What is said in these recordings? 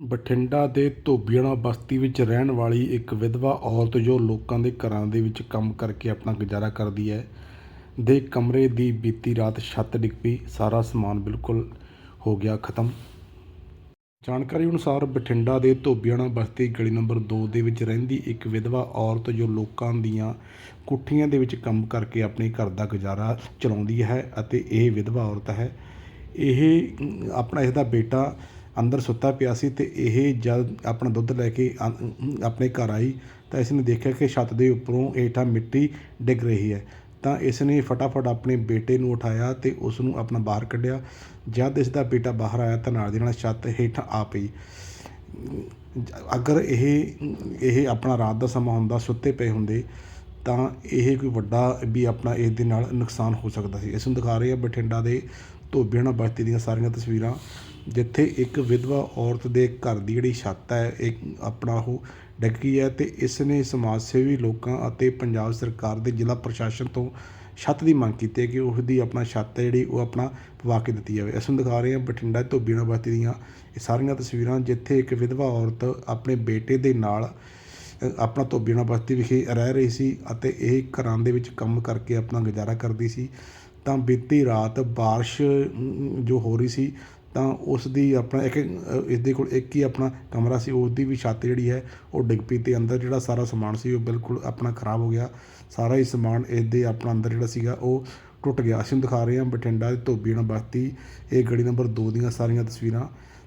ਬਠਿੰਡਾ ਦੇ ਧੋਬੀਆਣਾ ਬਸਤੀ ਵਿੱਚ ਰਹਿਣ ਵਾਲੀ ਇੱਕ ਵਿਧਵਾ ਔਰਤ ਜੋ ਲੋਕਾਂ ਦੇ ਘਰਾਂ ਦੇ ਵਿੱਚ ਕੰਮ ਕਰਕੇ ਆਪਣਾ ਗੁਜ਼ਾਰਾ ਕਰਦੀ ਹੈ, ਦੇ ਕਮਰੇ ਦੀ ਬੀਤੀ ਰਾਤ ਛੱਤ ਡਿੱਗ ਪਈ, ਸਾਰਾ ਸਮਾਨ ਬਿਲਕੁਲ ਹੋ ਗਿਆ ਖਤਮ। ਜਾਣਕਾਰੀ ਅਨੁਸਾਰ ਬਠਿੰਡਾ ਦੇ ਧੋਬੀਆਣਾ ਬਸਤੀ ਗਲੀ ਨੰਬਰ 2 ਦੇ ਵਿੱਚ ਰਹਿੰਦੀ ਇੱਕ ਵਿਧਵਾ ਔਰਤ ਜੋ ਲੋਕਾਂ ਦੀਆਂ ਕੁੱਠੀਆਂ ਦੇ ਵਿੱਚ ਕੰਮ ਕਰਕੇ ਆਪਣੇ ਘਰ ਦਾ ਗੁਜ਼ਾਰਾ ਚਲਾਉਂਦੀ ਹੈ ਅਤੇ ਇਹ ਵਿਧਵਾ ਔਰਤ ਹੈ। ਇਹ ਆਪਣਾ ਇਸ ਦਾ ਬੇਟਾ ਅੰਦਰ ਸੁੱਤਾ ਪਿਆ ਸੀ ਤੇ ਇਹ ਜਦ ਆਪਣਾ ਦੁੱਧ ਲੈ ਕੇ ਆਪਣੇ ਘਰ ਆਈ ਤਾਂ ਇਸ ਨੇ ਦੇਖਿਆ ਕਿ ਛੱਤ ਦੇ ਉੱਪਰੋਂ ਹੇਠਾਂ ਮਿੱਟੀ ਡਿੱਗ ਰਹੀ ਹੈ। ਤਾਂ ਇਸ ਨੇ ਫਟਾਫਟ ਆਪਣੇ ਬੇਟੇ ਨੂੰ ਉਠਾਇਆ ਤੇ ਉਸ ਨੂੰ ਆਪਣਾ ਬਾਹਰ ਕੱਢਿਆ। ਜਦ ਇਸ ਦਾ ਬੇਟਾ ਬਾਹਰ ਆਇਆ ਤਾਂ ਨਾਲ ਦੀ ਨਾਲ ਛੱਤ ਹੇਠਾਂ ਆ ਪਈ। ਅਗਰ ਇਹ ਇਹ ਆਪਣਾ ਰਾਤ ਦਾ ਸਮਾਂ ਹੁੰਦਾ, ਸੁੱਤੇ ਪਏ ਹੁੰਦੇ, ਤਾਂ ਇਹ ਕੋਈ ਵੱਡਾ ਵੀ ਆਪਣਾ ਇਸ ਦੇ ਨਾਲ ਨੁਕਸਾਨ ਹੋ ਸਕਦਾ ਸੀ। ਇਸ ਨੂੰ ਦਿਖਾ ਰਹੇ ਆ ਬਠਿੰਡਾ ਦੇ ਧੋਬੀਆਣਾ ਬਸਤੀ ਦੀਆਂ ਸਾਰੀਆਂ ਤਸਵੀਰਾਂ। ਜਿੱਥੇ ਇੱਕ ਵਿਧਵਾ ਔਰਤ ਦੇ ਘਰ ਦੀ ਜਿਹੜੀ ਛੱਤ ਹੈ ਇਹ ਆਪਣਾ ਉਹ ਡਿੱਗ ਹੈ ਅਤੇ ਇਸ ਨੇ ਸਮਾਜ ਸੇਵੀ ਲੋਕਾਂ ਅਤੇ ਪੰਜਾਬ ਸਰਕਾਰ ਦੇ ਜ਼ਿਲ੍ਹਾ ਪ੍ਰਸ਼ਾਸਨ ਤੋਂ ਛੱਤ ਦੀ ਮੰਗ ਕੀਤੀ ਹੈ ਕਿ ਉਸ ਦੀ ਆਪਣਾ ਛੱਤ ਹੈ ਜਿਹੜੀ ਉਹ ਆਪਣਾ ਪਵਾ ਕੇ ਦਿੱਤੀ ਜਾਵੇ। ਅਸੀਂ ਦਿਖਾ ਰਹੇ ਹਾਂ ਬਠਿੰਡਾ ਧੋਬੀਆਣਾ ਬਸਤੀ ਦੀਆਂ ਇਹ ਸਾਰੀਆਂ ਤਸਵੀਰਾਂ, ਜਿੱਥੇ ਇੱਕ ਵਿਧਵਾ ਔਰਤ ਆਪਣੇ ਬੇਟੇ ਦੇ ਨਾਲ ਆਪਣਾ ਧੋਬੀ ਧੋਬੀਆਣਾ ਬਸਤੀ ਵਿਖੇ ਰਹਿ ਰਹੀ ਸੀ ਅਤੇ ਇਹ ਘਰਾਂ ਦੇ ਵਿੱਚ ਕੰਮ ਕਰਕੇ ਆਪਣਾ ਗੁਜ਼ਾਰਾ ਕਰਦੀ ਸੀ। ਤਾਂ ਬੀਤੀ ਰਾਤ ਬਾਰਿਸ਼ ਜੋ ਹੋ ਰਹੀ ਸੀ ਤਾਂ ਉਸ ਦੀ ਆਪਣਾ ਇੱਕ ਅ, ਇਸ ਦੇ ਕੋਲ ਇੱਕ ਹੀ ਆਪਣਾ ਕਮਰਾ ਸੀ ਉਸ ਦੀ ਵੀ ਛੱਤ ਜਿਹੜੀ ਹੈ ਉਹ ਡਿੱਗ ਪਈ ਤੇ ਅੰਦਰ ਜਿਹੜਾ ਸਾਰਾ ਸਮਾਨ ਸੀ ਉਹ ਬਿਲਕੁਲ ਆਪਣਾ ਖਰਾਬ ਹੋ ਗਿਆ। ਸਾਰਾ ਹੀ ਸਮਾਨ ਇਸ ਦੇ ਆਪਣਾ ਅੰਦਰ ਜਿਹੜਾ ਸੀਗਾ ਉਹ ਟੁੱਟ ਗਿਆ। ਅਸੀਂ ਦਿਖਾ ਰਹੇ ਹਾਂ ਬਠਿੰਡਾ ਦੇ ਧੋਬੀਆਣਾ ਬਸਤੀ ਇਹ ਗਲੀ ਨੰਬਰ 2 ਦੀਆਂ ਸਾਰੀਆਂ ਤਸਵੀਰਾਂ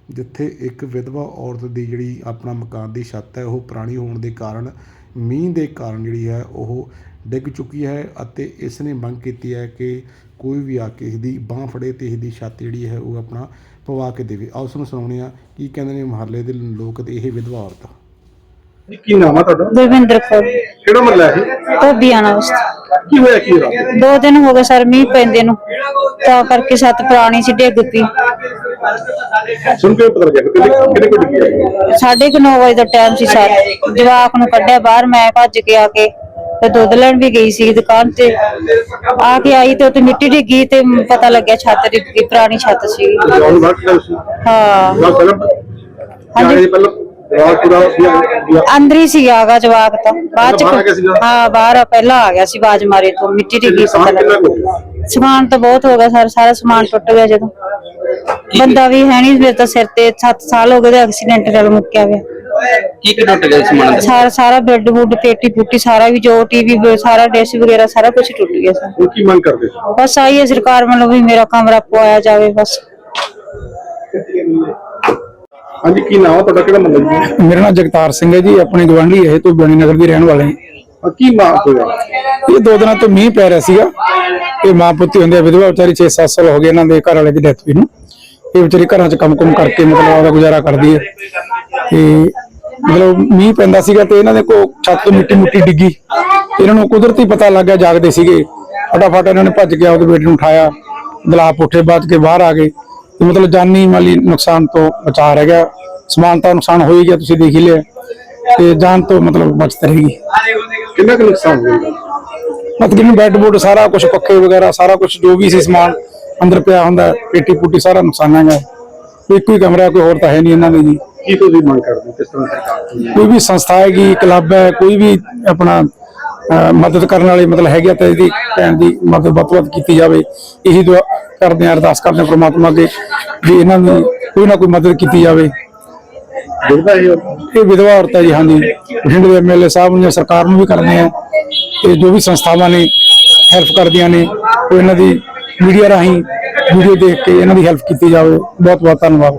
ਜਿੱਥੇ ਇੱਕ ਵਿਧਵਾ ਔਰਤ ਦੀ ਜਿਹੜੀ ਆਪਣਾ ਮਕਾਨ ਦੀ ਛੱਤ ਹੈ ਉਹ ਪੁਰਾਣੀ ਹੋਣ ਦੇ ਕਾਰਨ ਮੀਂਹ ਦੇ ਕਾਰਨ ਜਿਹੜੀ ਹੈ ਉਹ ਡਿੱਗ ਚੁੱਕੀ ਹੈ ਅਤੇ ਇਸ ਨੇ ਮੰਗ ਕੀਤੀ ਹੈ ਕਿ ਕੋਈ ਵੀ ਆ ਕੇ ਇਸ ਦੀ ਬਾਹ ਫੜੇ ਤੇ ਇਸ ਦੀ ਛੱਤ ਜਿਹੜੀ ਹੈ ਉਹ ਆਪਣਾ ਪਵਾ ਕੇ ਦੇਵੇ। ਆਓ ਉਸ ਨੂੰ ਸੁਣਾਉਂਦੇ ਆ ਕੀ ਕਹਿੰਦੇ ਨੇ ਮਹੱਲੇ ਦੇ ਲੋਕ ਤੇ ਇਹ ਵਿਧਵਾ ਔਰਤ। ਕੀ ਨਾਮ ਆ ਤੁਹਾਡਾ? ਗੁਰਵਿੰਦਰ ਕੌਰ। ਕਿਹੜਾ ਮਹੱਲਾ ਹੈ ਧੋਬੀ ਆਣਾ ਉਸ ਕੀ ਹੋਇਆ ਕੀ ਰਾਤ ਦੋ ਦਿਨ ਹੋ ਗਏ ਸਰ ਮੀਂਹ ਪੈਂਦੇ ਨੂੰ। ਤਾਂ ਕਰਕੇ ਛੱਤ ਪੁਰਾਣੀ ਸੀ ਡਿੱਗ ਪਈ। ਸੁਣ ਕੇ ਪਤਾ ਲੱਗਿਆ ਕਿ ਕਿਹਨੇ ਕਿਹਨੇ ਕੋਲ ਡਿੱਗੀ ਹੈ? ਸਾਢੇ ਕੁ ਨੌ ਵਜੇ ਦਾ ਟਾਈਮ ਸੀ ਸਰ। ਜਵਾਕ ਨੂੰ ਕੱਢਿਆ ਬਾਹਰ ਮੈਂ ਭੱਜ ਕੇ ਆ ਕੇ ਤੇ ਦੁੱਧ ਲੈਣ ਵੀ ਗਈ ਸੀ ਦੁਕਾਨ ਤੇ। ਆ ਕੇ ਆਈ ਤੇ ਉੱਤੇ ਮਿੱਟੀ ਡਿੱਗੀ ਤੇ ਪਤਾ ਲੱਗਿਆ ਛੱਤ ਡਿੱਗ ਪੁਰਾਣੀ ਛੱਤ ਸੀ। ਸੀ। ਹਾਂ। ਪਹਿਲਾਂ ਹਾਂਜੀ। ਜਾਣੇ ਪਹਿਲਾਂ ਰਾਤ ਪੂਰਾ ਸੀ ਅੰਦਰ ਹੀ ਸੀ ਆਗਾ ਜਵਾਕ ਤਾਂ। ਬਾਅਦ ਚ ਬਾਹਰ ਆ ਗਿਆ ਸੀਗਾ? ਹਾਂ ਬਾਹਰ ਪਹਿਲਾਂ ਆ ਗਿਆ ਸੀ ਬਾਜ ਮਾਰੇ ਤੋਂ ਮਿੱਟੀ ਡਿੱਗੀ ਕਿੰਨਾ ਕੁ ਲੱਗਾ ਹੋਇਆ? ਸਮਾਨ ਤਾਂ ਬਹੁਤ ਹੋ ਗਿਆ ਸਰ ਸਾਰਾ ਸਮਾਨ ਟੁੱਟ ਗਿਆ ਜਦੋਂ। ਬੰਦਾ ਵੀ ਹੈ ਨਹੀਂ ਮੇਰੇ ਤਾਂ ਸਿਰ ਤੇ 7 ਸਾਲ ਹੋ ਗਏ ਤੇ ਐਕਸੀਡੈਂਟ ਨਾਲ ਮੁੱਕਿਆ ਹੋਇਆ ਕੀ ਕੀ ਟੁੱਟ ਗਿਆ ਸਮਾਨ ਦਾ? ਸਾਰਾ ਸਾਰਾ ਬੈੱਡ ਬੁੱਡ ਪੇਟੀ ਪੁੱਟੀ ਸਾਰਾ ਵੀ ਜੋ ਟੀਵੀ ਸਾਰਾ ਡਿਸ਼ ਵਗੈਰਾ ਸਾਰਾ ਕੁਝ ਟੁੱਟ ਗਿਆ ਸਰ। ਹੁਣ ਕੀ ਮੰਗ ਕਰਦੇ? ਸੀ ਬਸ ਆਈ ਹੈ ਸਰਕਾਰ ਵੱਲੋਂ ਵੀ ਮੇਰਾ ਕਮਰਾ ਪਵਾਇਆ ਜਾਵੇ ਬਸ। ਹਾਂਜੀ ਕੀ ਨਾਮ ਆ ਤੁਹਾਡਾ? ਕਿਹੜਾ ਮਹੱਲਾ ਜੀ ਮੇਰਾ ਨਾਮ ਜਗਤਾਰ ਸਿੰਘ ਹੈ ਜੀ ਆਪਣੇ ਗਵਾਂਢੀ ਇਹ ਤੋਂ ਬਣੀ ਨਗਰ ਦੇ ਰਹਿਣ ਵਾਲੇ ਹਾਂ। ਆ ਕੀ ਮਾਂ ਹੋਇਆ ਇਹ ਦੋ ਦਿਨਾਂ ਤੋਂ ਮੀਂਹ ਪੈ ਰਿਹਾ ਸੀਗਾ। ਇਹ ਮਾਂ ਪੁੱਤੀ ਹੁੰਦੇ ਆ, ਵਿਧਵਾ ਵਿਚਾਰੀ 6-7 ਸਾਲ ਹੋ ਗਏ ਇਹਨਾਂ ਦੇ ਘਰ ਵਾਲੇ ਦੀ ਡੈਥ ਹੋਈ ਨੂੰ। ਇਹ ਵਿਚਾਰੀ ਘਰਾਂ 'ਚ ਕੰਮ-ਕੁਮ ਕਰਕੇ ਮਤਲਬ ਆਪਦਾ ਗੁਜ਼ਾਰਾ ਕਰਦੀ ਹੈ। ਤੇ ਮਤਲਬ ਮੀਂਹ ਪੈਂਦਾ ਸੀਗਾ ਤੇ ਇਹਨਾਂ ਦੇ ਕੋ ਛੱਤ ਤੋਂ ਮਿੱਟੀ ਮੁੱਟੀ ਡਿੱਗੀ। ਇਹਨਾਂ ਨੂੰ ਕੁਦਰਤੀ ਪਤਾ ਲੱਗ ਗਿਆ ਜਾਗਦੇ ਸੀਗੇ। ਫਟਾਫਟ ਇਹਨਾਂ ਨੇ ਭੱਜ ਕੇ ਉਹਦੇ ਬੇਟੇ ਨੂੰ ਉਠਾਇਆ। ਦਲਾਪ ਉੱਠੇ ਬਾਅਦ ਕੇ ਬਾਹਰ ਆ ਗਏ। ਤੇ ਮਤਲਬ ਜਾਨੀ ਮਾਲੀ ਨੁਕਸਾਨ ਤੋਂ ਬਚਾ ਰਹਿ ਗਿਆ। ਸਮਾਨ ਤਾਂ ਨੁਕਸਾਨ ਹੋ ਹੀ ਗਿਆ ਤੁਸੀਂ ਦੇਖ ਹੀ ਲਿਆ। ਤੇ ਜਾਨ ਤੋਂ ਮਤਲਬ ਬਚਤ ਰਹੇਗੀ ਕਿੰਨਾ ਕੁ ਨੁਕਸਾਨ ਹੋਇਆ ਮਤਲਬ ਕਿ ਬੈੱਡ ਬੁੱਡ ਸਾਰਾ ਕੁਝ ਪੱਖੇ ਵਗੈਰਾ ਸਾਰਾ ਕੁਝ ਜੋ ਵੀ ਸੀ ਸਮਾਨ ਅੰਦਰ ਪਿਆ ਹੁੰਦਾ ਪੇਟੀ ਪੁੱਟੀ ਸਾਰਾ ਨੁਕਸਾਨ ਹੈਗਾ। ਇੱਕੋ ਹੀ ਕਮਰਾ ਕੋਈ ਹੋਰ ਤਾਂ ਹੈ ਨਹੀਂ ਇਹਨਾਂ ਦੇ ਜੀ। ਕੀ ਤੁਸੀਂ ਮੰਗ ਕਰਦੇ ਹੋ? ਕਿਸ ਤਰ੍ਹਾਂ ਸਰਕਾਰ ਤੋਂ? ਕੋਈ ਵੀ ਸੰਸਥਾ ਹੈਗੀ ਕਲੱਬ ਹੈ ਕੋਈ ਵੀ ਆਪਣਾ ਮਦਦ ਕਰਨ ਵਾਲੇ ਮਤਲਬ ਹੈਗੇ ਤਾਂ ਇਹਦੀ ਭੈਣ ਦੀ ਮਦਦ ਵੱਧ ਕੀਤੀ ਜਾਵੇ। ਇਹੀ ਦੁਆ ਕਰਦੇ ਆ ਅਰਦਾਸ ਕਰਦੇ ਆ ਪ੍ਰਮਾਤਮਾ ਅੱਗੇ ਵੀ ਇਹਨਾਂ ਦੀ ਕੋਈ ਨਾ ਕੋਈ ਮਦਦ ਕੀਤੀ ਜਾਵੇ। ਇਹ ਵਿਧਵਾ ਔਰਤ ਹੈ ਜੀ ਹਾਂਜੀ। ਬਠਿੰਡੇ ਦੇ ਐਮਐਲਏ ਸਾਹਿਬ ਨੂੰ ਸਰਕਾਰ ਨੂੰ ਵੀ ਕਰਦੇ ਆ ਤੇ ਜੋ ਵੀ ਸੰਸਥਾਵਾਂ ਨੇ ਹੈਲਪ ਕਰਦੀਆਂ ਨੇ ਉਹ ਇਹਨਾਂ ਦੀ ਮੀਡੀਆ ਰਾਹੀਂ ਵੀਡੀਓ ਦੇਖ ਕੇ ਇਹਨਾਂ ਦੀ ਹੈਲਪ ਕੀਤੀ ਜਾਵੇ। ਬਹੁਤ ਬਹੁਤ ਧੰਨਵਾਦ।